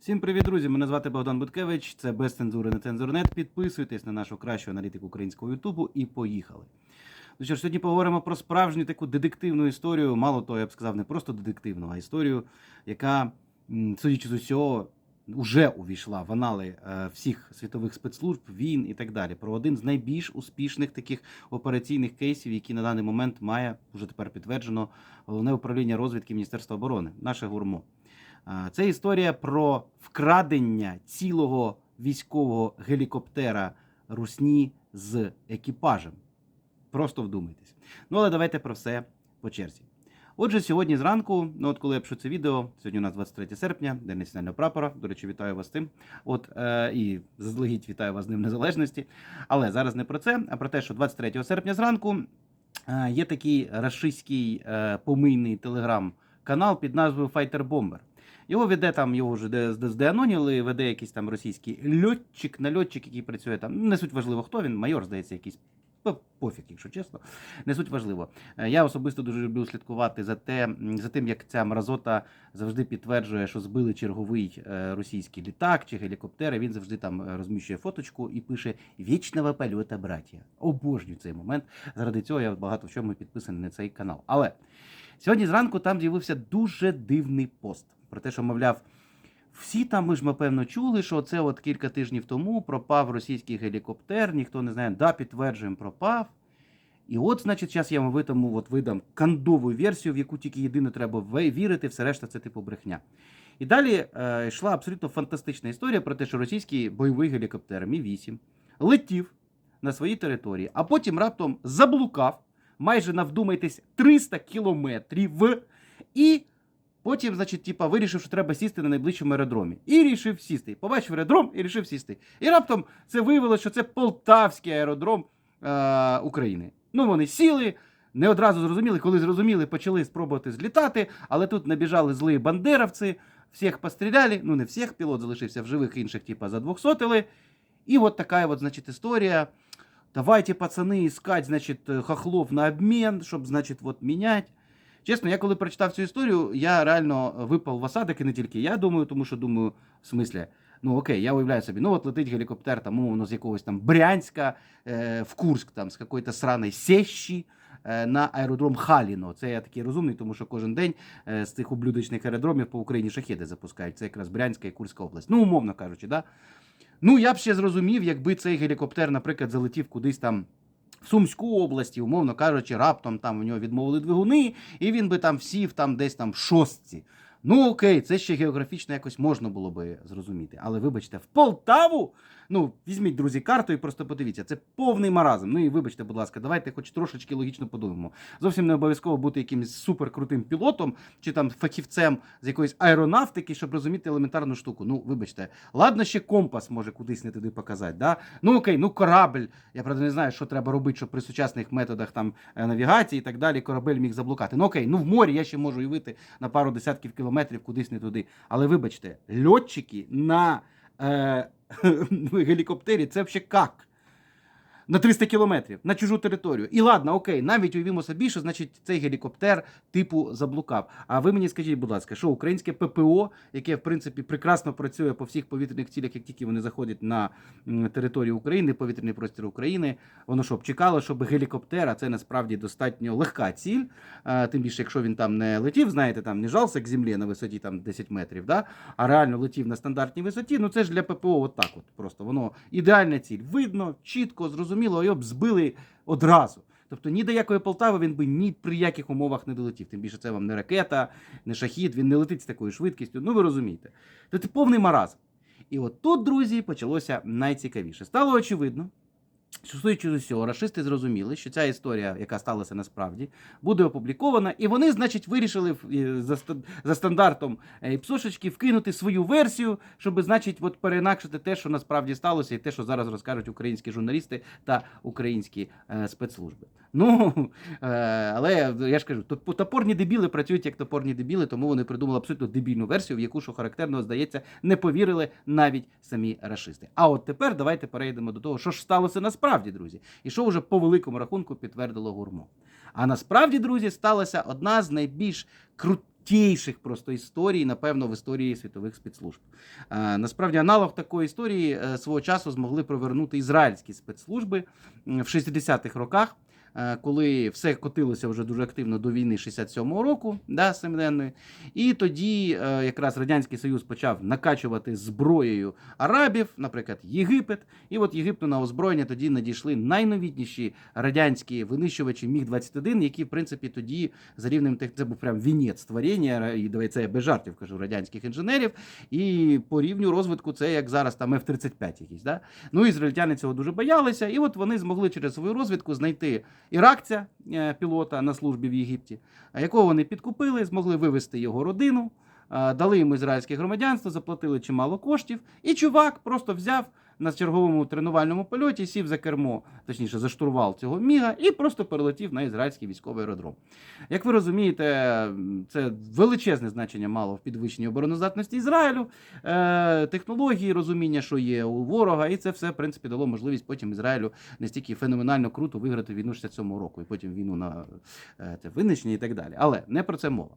Всім привіт, друзі! Мене звати Богдан Буткевич. Це без цензури на цензурнет. Підписуйтесь на нашу кращу аналітику українського Ютубу і поїхали. Ну що ж, сьогодні поговоримо про справжню таку детективну історію. Мало того, я б сказав, не просто детективну, а історію, яка, судячи з усього, вже увійшла в анали е, всіх світових спецслужб, війн і так далі. Про один з найбільш успішних таких операційних кейсів, які на даний момент має вже тепер підтверджено головне управління розвідки Міністерства оборони, наше гурмо. Це історія про вкрадення цілого військового гелікоптера Русні з екіпажем. Просто вдумайтесь. Ну, але давайте про все по черзі. Отже, сьогодні зранку, ну от коли я пишу це відео, сьогодні у нас 23 серпня, День національного прапора. До речі, вітаю вас з тим. От е, і заздалегідь вітаю вас з Днем Незалежності. Але зараз не про це, а про те, що 23 серпня зранку е, є такий рашистський е, помийний телеграм-канал під назвою Fighter Bomber. Його веде там, його вже де- де- здеаноніли, веде якийсь там російський льотчик, нальотчик, який працює там. Не суть важливо, хто він, майор, здається, якийсь. Пофіг, якщо чесно, не суть важливо. Е, Я особисто дуже люблю слідкувати за те, за тим, як ця мразота завжди підтверджує, що збили черговий е, російський літак чи гелікоптер. Він завжди там е, розміщує фоточку і пише Вічного польота, браття. Обожнюю цей момент. Заради цього я багато в чому підписаний на цей канал. Але сьогодні зранку там з'явився дуже дивний пост про те, що, мовляв, всі там, ми ж, напевно, чули, що це от кілька тижнів тому пропав російський гелікоптер, ніхто не знає, да, підтверджуємо, пропав. І от, значить, зараз я вам видам, от видам кандову версію, в яку тільки єдине треба вірити, все решта це типу брехня. І далі е, йшла абсолютно фантастична історія про те, що російський бойовий гелікоптер Мі-8 летів на своїй території, а потім раптом заблукав майже навдумайтесь 300 кілометрів і Потім, значить, типа, вирішив, що треба сісти на найближчому аеродромі. І рішив сісти. Побачив аеродром і рішив сісти. І раптом це виявилося, що це Полтавський аеродром е- України. Ну, вони сіли, не одразу зрозуміли, коли зрозуміли, почали спробувати злітати, але тут набіжали злі бандеровці, всіх постріляли, ну не всіх, пілот залишився в живих інших, типа, задвохсотили. І от така от, значить, історія. Давайте, пацани, искать, значить, хохлов на обмін, щоб, значить, от міняти. Чесно, я коли прочитав цю історію, я реально випав в осадок, і не тільки я думаю, тому що думаю, в смислі, ну окей, я уявляю собі, ну от летить гелікоптер, там, умовно, з якогось там Брянська е, в Курск, там, з якоїсь сраної Сещі е, на аеродром Халіно. Це я такий розумний, тому що кожен день е, з цих ублюдочних аеродромів по Україні шахеди запускають. Це якраз Брянська і Курська область. Ну, умовно кажучи, да? Ну, я б ще зрозумів, якби цей гелікоптер, наприклад, залетів кудись там. В Сумську області, умовно кажучи, раптом там у нього відмовили двигуни, і він би там сів там десь там в шостці. Ну окей, це ще географічно якось можна було би зрозуміти. Але вибачте, в Полтаву. Ну, візьміть, друзі, карту і просто подивіться. Це повний маразм. Ну і вибачте, будь ласка, давайте хоч трошечки логічно подумаємо. Зовсім не обов'язково бути якимось суперкрутим пілотом чи там фахівцем з якоїсь аеронавтики, щоб розуміти елементарну штуку. Ну, вибачте, ладно, ще компас може кудись не туди показати. Да? Ну окей, ну корабль. Я правда не знаю, що треба робити, щоб при сучасних методах там е, навігації і так далі корабель міг заблукати. Ну окей, ну в морі я ще можу уявити на пару десятків кілометрів кудись не туди. Але вибачте, льотчики на е, гелікоптері це взагалі як? На 300 кілометрів на чужу територію. І ладно, окей, навіть уявімо собі, що значить цей гелікоптер типу заблукав. А ви мені скажіть, будь ласка, що українське ППО, яке в принципі прекрасно працює по всіх повітряних цілях, як тільки вони заходять на територію України, повітряний простір України, воно що б чекало, щоб гелікоптер, це насправді достатньо легка ціль. Тим більше, якщо він там не летів, знаєте, там не жався к землі на висоті там 10 метрів, да? а реально летів на стандартній висоті. Ну це ж для ППО от так от просто. Воно ідеальна ціль. Видно, чітко, зрозуміло, його б збили одразу. Тобто ні до якої Полтави він би ні при яких умовах не долетів. Тим більше це вам не ракета, не шахід, він не летить з такою швидкістю. Ну ви розумієте. Це повний маразм. І от тут, друзі, почалося найцікавіше. Стало очевидно, з усього, рашисти зрозуміли, що ця історія, яка сталася насправді, буде опублікована, і вони, значить, вирішили е, за, стандартом е, псошечки вкинути свою версію, щоб, значить, от переінакшити те, що насправді сталося, і те, що зараз розкажуть українські журналісти та українські е, спецслужби. Ну, але я ж кажу, топорні дебіли працюють як топорні дебіли, тому вони придумали абсолютно дебільну версію, в яку, що характерно, здається, не повірили навіть самі рашисти. А от тепер давайте перейдемо до того, що ж сталося насправді, друзі, і що вже по великому рахунку підтвердило гурмо. А насправді, друзі, сталася одна з найбільш крутіших просто історій, напевно, в історії світових спецслужб. Е, Насправді, аналог такої історії е, свого часу змогли провернути ізраїльські спецслужби в 60-х роках. Е, Коли все котилося вже дуже активно до війни 67-го року, да, семиденної, і тоді е, якраз радянський союз почав накачувати зброєю арабів, наприклад, Єгипет. І от Єгипту на озброєння тоді надійшли найновітніші радянські винищувачі Міг 21 які в принципі тоді за рівнем тех, це був прям вінець створіння, і давай це я без жартів кажу радянських інженерів. І по рівню розвитку це як зараз там F-35 якісь. Да? Ну ізраїльтяни цього дуже боялися, і от вони змогли через свою розвідку знайти іракця е, пілота на службі в Єгипті, якого вони підкупили, змогли вивезти його родину. Е, Дали йому ізраїльське громадянство, заплатили чимало коштів, і чувак просто взяв на черговому тренувальному польоті, сів за кермо, точніше за штурвал цього міга, і просто перелетів на ізраїльський військовий аеродром. Як ви розумієте, це величезне значення мало в підвищенні обороноздатності Ізраїлю, е, технології, розуміння, що є у ворога, і це все в принципі дало можливість потім Ізраїлю настільки феноменально круто виграти війну 67-го року, і потім війну на е, винищення і так далі. Але не про це мова.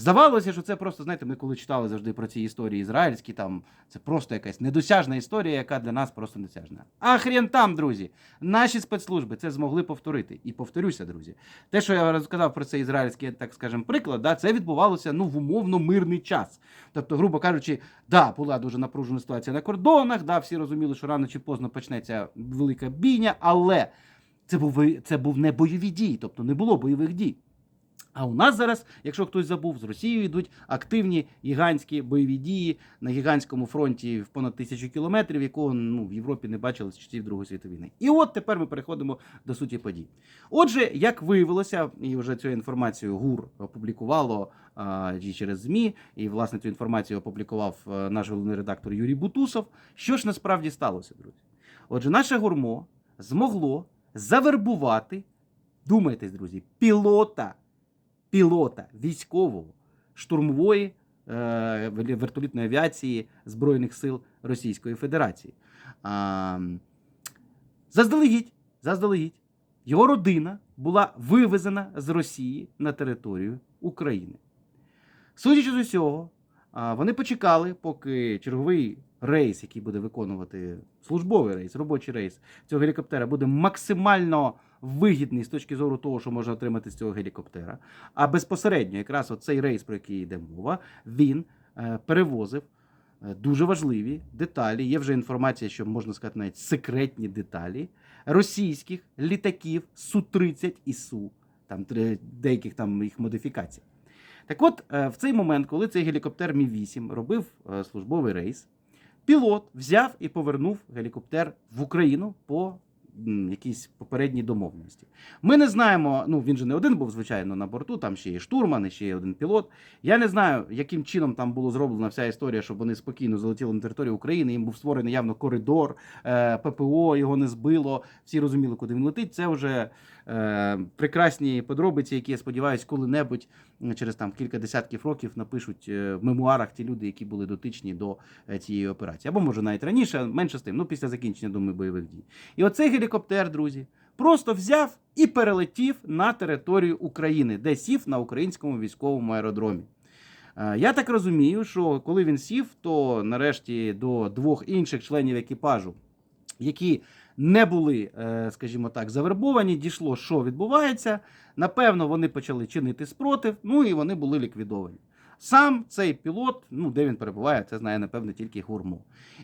Здавалося, що це просто, знаєте, ми коли читали завжди про ці історії ізраїльські, там це просто якась недосяжна історія, яка для нас просто недосяжна. А хрен там, друзі, наші спецслужби це змогли повторити. І повторюся, друзі, те, що я розказав про цей ізраїльський, так скажемо, приклад, да, це відбувалося ну в умовно мирний час. Тобто, грубо кажучи, да, була дуже напружена ситуація на кордонах, да, всі розуміли, що рано чи поздно почнеться велика бійня, але це був це був не бойові дії, тобто не було бойових дій. А у нас зараз, якщо хтось забув, з Росією йдуть активні гігантські бойові дії на гігантському фронті в понад тисячу кілометрів, якого ну, в Європі не бачили з часів Другої світової війни. І от тепер ми переходимо до суті подій. Отже, як виявилося, і вже цю інформацію ГУР опублікувало а, через ЗМІ, і власне цю інформацію опублікував наш головний редактор Юрій Бутусов. Що ж насправді сталося, друзі? Отже, наше гурмо змогло завербувати, думайтесь, друзі, пілота пілота військового штурмової е, вертолітної авіації Збройних сил Російської Федерації. А, заздалегідь, заздалегідь, його родина була вивезена з Росії на територію України. Судячи з усього, вони почекали, поки черговий рейс, який буде виконувати службовий рейс, робочий рейс цього гелікоптера, буде максимально вигідний з точки зору того, що можна отримати з цього гелікоптера. А безпосередньо, якраз цей рейс, про який йде мова, він е, перевозив е, дуже важливі деталі. Є вже інформація, що можна сказати, навіть секретні деталі російських літаків Су-30 і Су, там деяких там їх модифікацій. Так от, е, в цей момент, коли цей гелікоптер Мі-8 робив е, службовий рейс, пілот взяв і повернув гелікоптер в Україну по м, попередні домовленості. Ми не знаємо, ну він же не один був, звичайно, на борту, там ще є штурман, і ще є один пілот. Я не знаю, яким чином там було зроблена вся історія, щоб вони спокійно залетіли на територію України. Їм був створений явно коридор, е, ППО його не збило. Всі розуміли, куди він летить. Це вже прекрасні подробиці, які я сподіваюся, коли-небудь через там кілька десятків років напишуть е, в мемуарах ті люди, які були дотичні до е, цієї операції. Або може навіть раніше, менше з тим, ну після закінчення думаю, бойових дій. І оцей гелікоптер, друзі, просто взяв і перелетів на територію України, де сів на українському військовому аеродромі. Е, Я так розумію, що коли він сів, то нарешті до двох інших членів екіпажу, які не були, е, скажімо так, завербовані, дійшло, що відбувається. Напевно, вони почали чинити спротив, ну і вони були ліквідовані. Сам цей пілот, ну де він перебуває, це знає, напевно, тільки гурмо.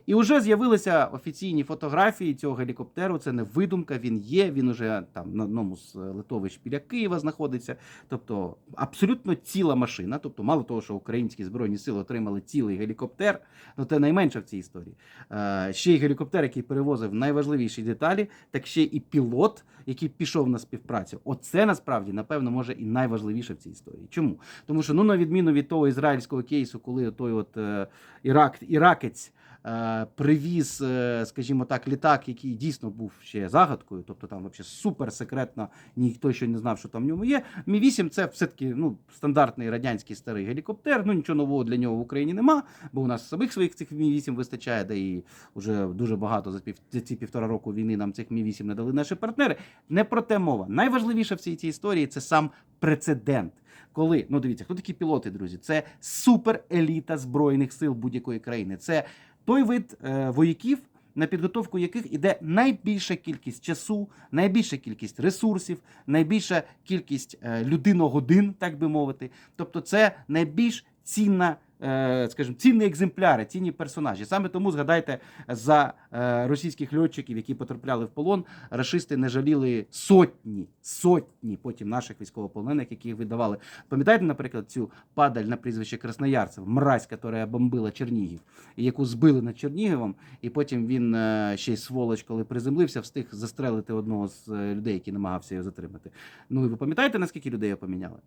І вже з'явилися офіційні фотографії цього гелікоптеру. Це не видумка, він є. Він уже там на одному з е, литовищ біля Києва знаходиться. Тобто абсолютно ціла машина. Тобто, мало того, що українські збройні сили отримали цілий гелікоптер, ну це найменше в цій історії. Е, ще й гелікоптер, який перевозив найважливіші деталі, так ще і пілот, який пішов на співпрацю. Оце насправді, напевно, може і найважливіше в цій історії. Чому? Тому що, ну, на відміну від того ізраїльського кейсу, коли той от е, Ірак, іракець е, привіз, е, скажімо так, літак, який дійсно був ще загадкою, тобто там взагалі супер секретно, ніхто ще не знав, що там в ньому є. Мі 8 це все-таки ну, стандартний радянський старий гелікоптер. Ну нічого нового для нього в Україні нема, бо у нас самих своїх цих Мі 8 вистачає, де і вже дуже багато за, пів, за ці півтора року війни нам цих Мі 8 не дали наші партнери. Не про те мова. Найважливіше в цій цій історії це сам прецедент. Коли ну дивіться, хто такі пілоти, друзі? Це супереліта збройних сил будь-якої країни. Це той вид е, вояків, на підготовку яких іде найбільша кількість часу, найбільша кількість ресурсів, найбільша кількість е, людиногодин, так би мовити. Тобто, це найбільш цінна. Е, Скажімо, цінні екземпляри, цінні персонажі. Саме тому згадайте за е, російських льотчиків, які потрапляли в полон. Рашисти не жаліли сотні, сотні потім наших військовополонених, яких видавали. Пам'ятаєте, наприклад, цю падаль на прізвище Красноярцев, мразь, яка бомбила Чернігів, яку збили над Чернігівом, і потім він е, ще й сволоч, коли приземлився, встиг застрелити одного з людей, який намагався його затримати. Ну і ви пам'ятаєте, наскільки людей його поміняли?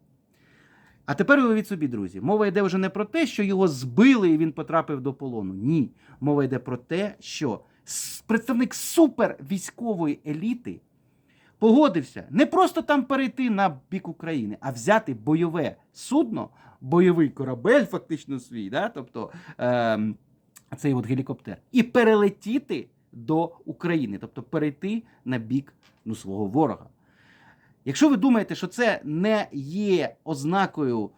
А тепер уявіть собі, друзі, мова йде вже не про те, що його збили і він потрапив до полону. Ні. Мова йде про те, що представник супервійськової еліти погодився не просто там перейти на бік України, а взяти бойове судно, бойовий корабель, фактично свій, да? тобто ем, цей от гелікоптер, і перелетіти до України, тобто перейти на бік ну, свого ворога. Якщо ви думаєте, що це не є ознакою,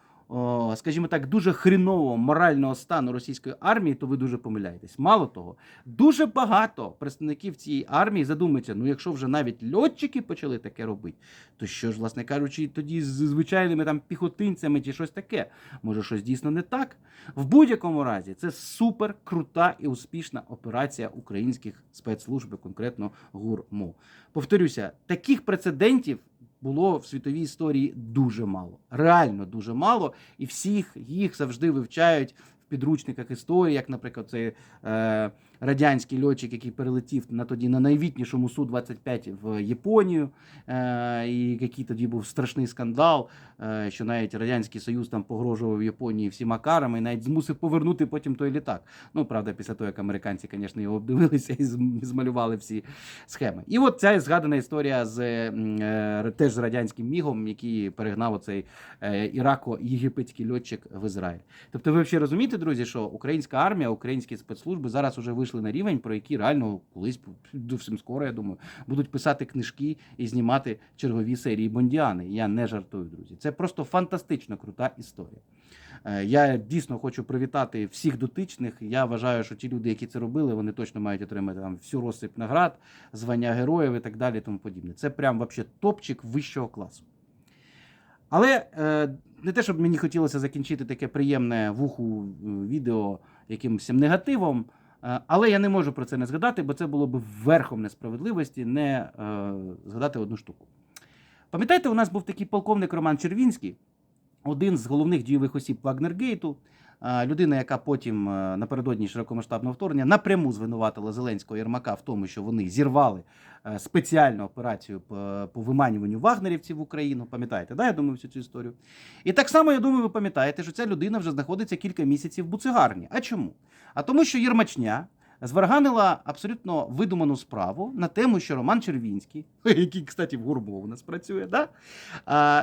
скажімо так, дуже хрінового морального стану російської армії, то ви дуже помиляєтесь. Мало того, дуже багато представників цієї армії задумуються: ну якщо вже навіть льотчики почали таке робити, то що ж, власне кажучи, тоді з звичайними там піхотинцями чи щось таке? Може, щось дійсно не так? В будь-якому разі, це супер крута і успішна операція українських спецслужб, конкретно ГУР-МО. Повторюся, таких прецедентів було в світовій історії дуже мало. Реально дуже мало, і всіх їх завжди вивчають в підручниках історії, як, наприклад, цей е, радянський льотчик, який перелетів на тоді на найвітнішому су 25 в Японію, е, і який тоді був страшний скандал, е, що навіть радянський союз там погрожував Японії всіма карами, і навіть змусив повернути потім той літак. Ну правда, після того як американці, звісно, його обдивилися і змалювали всі схеми. І от ця згадана історія з е, теж з радянським мігом, який перегнав оцей е, ірако-єгипетський льотчик в Ізраїль. Тобто, ви взагалі розумієте, друзі, що українська армія, українські спецслужби зараз уже вийшли на рівень, про який реально колись зовсім скоро, я думаю, будуть писати книжки і знімати чергові серії Бондіани. Я не жартую, друзі. Це просто фантастично крута історія. Е, Я дійсно хочу привітати всіх дотичних. Я вважаю, що ті люди, які це робили, вони точно мають отримати там всю розсип наград, звання героїв і так далі. Тому подібне. Це прям вообще топчик вищого класу. Але е, не те, щоб мені хотілося закінчити таке приємне вуху е, відео якимось негативом. Е, Але я не можу про це не згадати, бо це було б верхом несправедливості не е, згадати одну штуку. Пам'ятаєте, у нас був такий полковник Роман Червінський, один з головних дійових осіб Вагнергейту, людина, яка потім е, напередодні широкомасштабного вторгнення напряму звинуватила Зеленського Єрмака в тому, що вони зірвали е, спеціальну операцію по, по виманюванню вагнерівців в Україну. Пам'ятаєте, да? я думаю, всю цю історію. І так само, я думаю, ви пам'ятаєте, що ця людина вже знаходиться кілька місяців в буцегарні. А чому? А тому, що Єрмачня зварганила абсолютно видуману справу на тему, що Роман Червінський, який, кстати, в Гурбо у нас працює, да?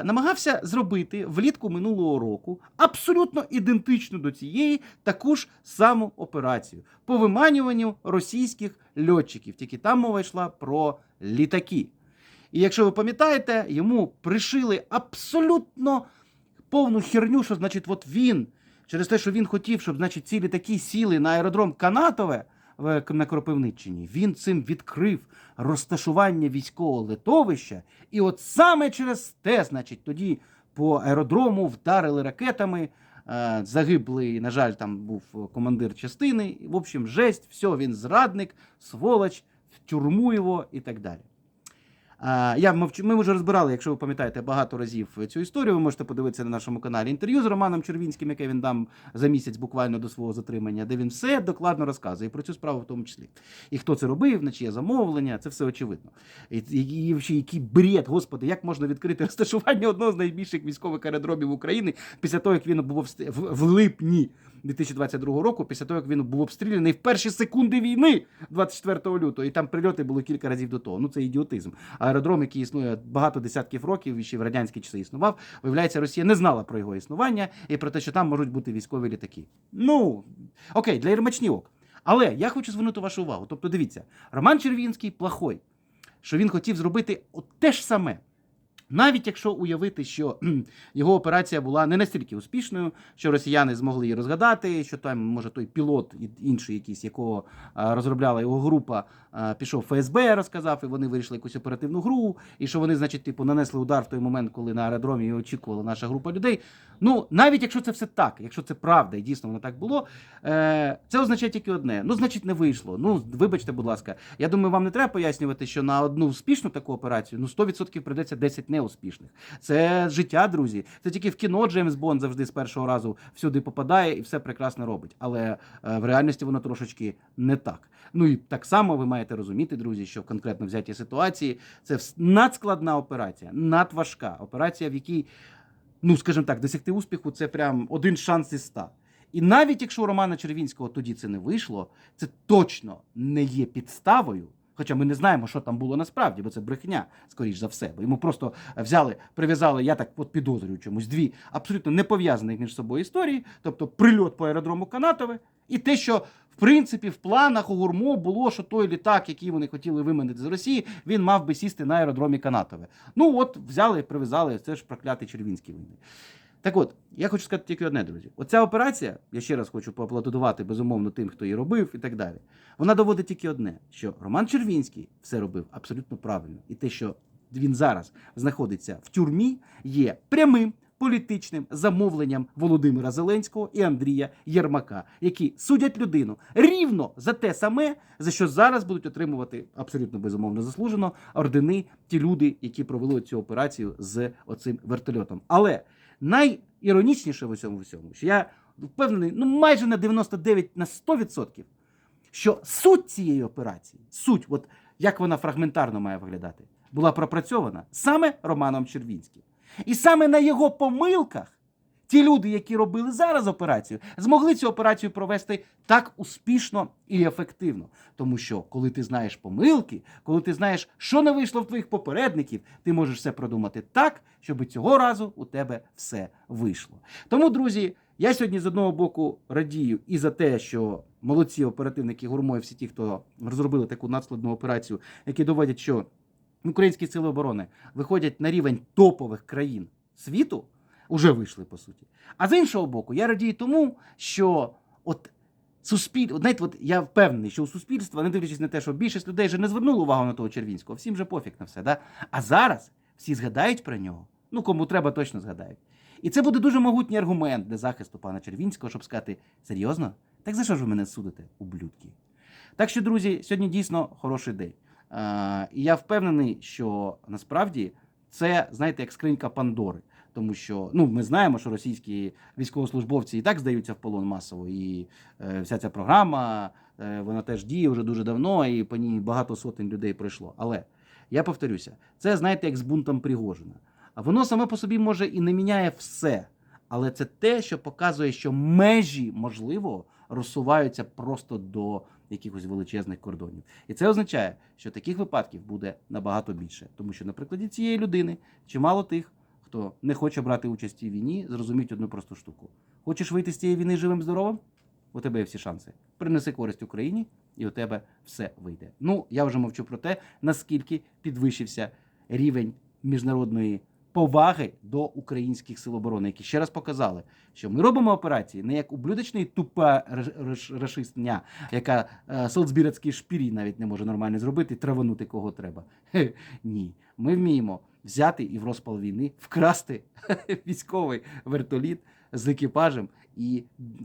намагався зробити влітку минулого року абсолютно ідентичну до цієї таку ж саму операцію по виманюванню російських льотчиків. Тільки там мова йшла про літаки. І якщо ви пам'ятаєте, йому пришили абсолютно повну херню, що значить, от він, через те, що він хотів, щоб значить, ці літаки сіли на аеродром Канатове на Кропивниччині, він цим відкрив розташування військового литовища. І от саме через те, значить, тоді по аеродрому вдарили ракетами. е, Загиблий, на жаль, там був командир частини. В общем, жесть, все, він зрадник, сволоч, в тюрму його і так далі. Я мовчу, ми вже розбирали, якщо ви пам'ятаєте, багато разів цю історію. Ви можете подивитися на нашому каналі інтерв'ю з Романом Червінським, яке він дам за місяць буквально до свого затримання, де він все докладно розказує про цю справу в тому числі. І хто це робив, на чиє замовлення, це все очевидно. І, і, і який бред, господи, як можна відкрити розташування одного з найбільших військових аеродромів України після того, як він був в, в липні 2022 року, після того, як він був обстріляний в перші секунди війни 24 лютого, і там прильоти були кілька разів до того. Ну це ідіотизм. Аеродром, який існує багато десятків років, і ще в радянські часи існував. Виявляється, Росія не знала про його існування і про те, що там можуть бути військові літаки. Ну окей, для Єрмачні. Але я хочу звернути вашу увагу. Тобто, дивіться, Роман Червінський плохой, що він хотів зробити те ж саме. Навіть якщо уявити, що його операція була не настільки успішною, що росіяни змогли її розгадати, що там, може, той пілот інший якийсь, якого розробляла його група, пішов ФСБ, розказав, і вони вирішили якусь оперативну гру, і що вони, значить, типу, нанесли удар в той момент, коли на аеродромі очікувала наша група людей. Ну, навіть якщо це все так, якщо це правда, і дійсно воно так було, е, це означає тільки одне: ну, значить, не вийшло. Ну, вибачте, будь ласка. Я думаю, вам не треба пояснювати, що на одну успішну таку операцію ну 100% прийдеться 10 неуспішних. Це життя, друзі. Це тільки в кіно Джеймс Бонд завжди з першого разу всюди попадає і все прекрасно робить. Але е, в реальності воно трошечки не так. Ну і так само ви маєте розуміти, друзі, що в конкретно взятій ситуації це надскладна операція, надважка операція, в якій, ну скажімо так, досягти успіху це прям один шанс із ста. І навіть якщо у Романа Червінського тоді це не вийшло, це точно не є підставою. Хоча ми не знаємо, що там було насправді, бо це брехня, скоріш за все. Бо йому просто взяли, прив'язали, я так от підозрюю чомусь, дві абсолютно не пов'язані між собою історії, тобто прильот по аеродрому Канатове, і те, що в принципі в планах у гурмо було, що той літак, який вони хотіли виманити з Росії, він мав би сісти на аеродромі Канатове. Ну от взяли, прив'язали, це ж проклятий Червінський війни. Так от, я хочу сказати тільки одне, друзі. Оця операція, я ще раз хочу поаплодувати безумовно тим, хто її робив, і так далі. Вона доводить тільки одне: що Роман Червінський все робив абсолютно правильно, і те, що він зараз знаходиться в тюрмі, є прямим політичним замовленням Володимира Зеленського і Андрія Єрмака, які судять людину рівно за те саме, за що зараз будуть отримувати абсолютно безумовно заслужено ордени ті люди, які провели цю операцію з оцим вертольотом. Але найіронічніше в усьому всьому, що я впевнений, ну майже на 99 на 100%, що суть цієї операції, суть, от як вона фрагментарно має виглядати, була пропрацьована саме Романом Червінським. І саме на його помилках ті люди, які робили зараз операцію, змогли цю операцію провести так успішно і ефективно. Тому що, коли ти знаєш помилки, коли ти знаєш, що не вийшло в твоїх попередників, ти можеш все продумати так, щоб цього разу у тебе все вийшло. Тому, друзі, я сьогодні з одного боку радію і за те, що молодці оперативники гурмо і всі ті, хто розробили таку надскладну операцію, які доводять, що українські сили оборони виходять на рівень топових країн світу, уже вийшли по суті. А з іншого боку, я радію тому, що от суспіль... от, знаєте, от я впевнений, що у суспільства, не дивлячись на те, що більшість людей вже не звернули увагу на того Червінського, всім же пофіг на все. Да? А зараз всі згадають про нього. Ну, кому треба, точно згадають. І це буде дуже могутній аргумент для захисту пана Червінського, щоб сказати: серйозно? Так за що ж ви мене судите, ублюдки? Так що, друзі, сьогодні дійсно хороший день. І я впевнений, що насправді це, знаєте, як скринька Пандори. Тому що ну, ми знаємо, що російські військовослужбовці і так здаються в полон масово, і е, вся ця програма е, вона теж діє вже дуже давно, і по ній багато сотень людей пройшло. Але я повторюся, це знаєте, як з бунтом Пригожина. А воно саме по собі може і не міняє все. Але це те, що показує, що межі можливо розсуваються просто до якихось величезних кордонів. І це означає, що таких випадків буде набагато більше. Тому що на прикладі цієї людини чимало тих, хто не хоче брати участь у цій війні, зрозуміть одну просту штуку. Хочеш вийти з цієї війни живим здоровим? У тебе є всі шанси. Принеси користь Україні, і у тебе все вийде. Ну, я вже мовчу про те, наскільки підвищився рівень міжнародної поваги до українських сил оборони, які ще раз показали, що ми робимо операції не як ублюдочний тупа раш- раш- рашистня, яка е, солдзбірацький шпірій навіть не може нормально зробити, траванути кого треба. Хе, ні, ми вміємо взяти і в розпал війни вкрасти військовий вертоліт з екіпажем і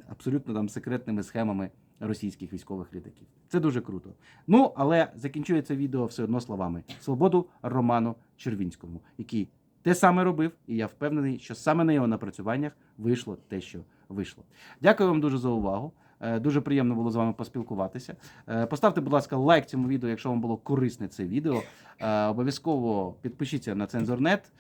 абсолютно там секретними схемами російських військових літаків. Це дуже круто. Ну, але закінчується відео все одно словами: свободу Роману Червінському, який те саме робив, і я впевнений, що саме на його напрацюваннях вийшло те, що вийшло. Дякую вам дуже за увагу. Е, Дуже приємно було з вами поспілкуватися. Е, Поставте, будь ласка, лайк цьому відео, якщо вам було корисне це відео. Е, Обов'язково підпишіться на Цензорнет,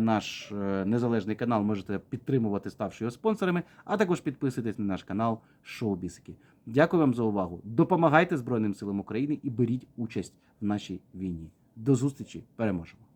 наш незалежний канал. Можете підтримувати, ставши його спонсорами, а також підписуйтесь на наш канал Шоу Бісики. Дякую вам за увагу. Допомагайте Збройним силам України і беріть участь в нашій війні. До зустрічі, переможемо!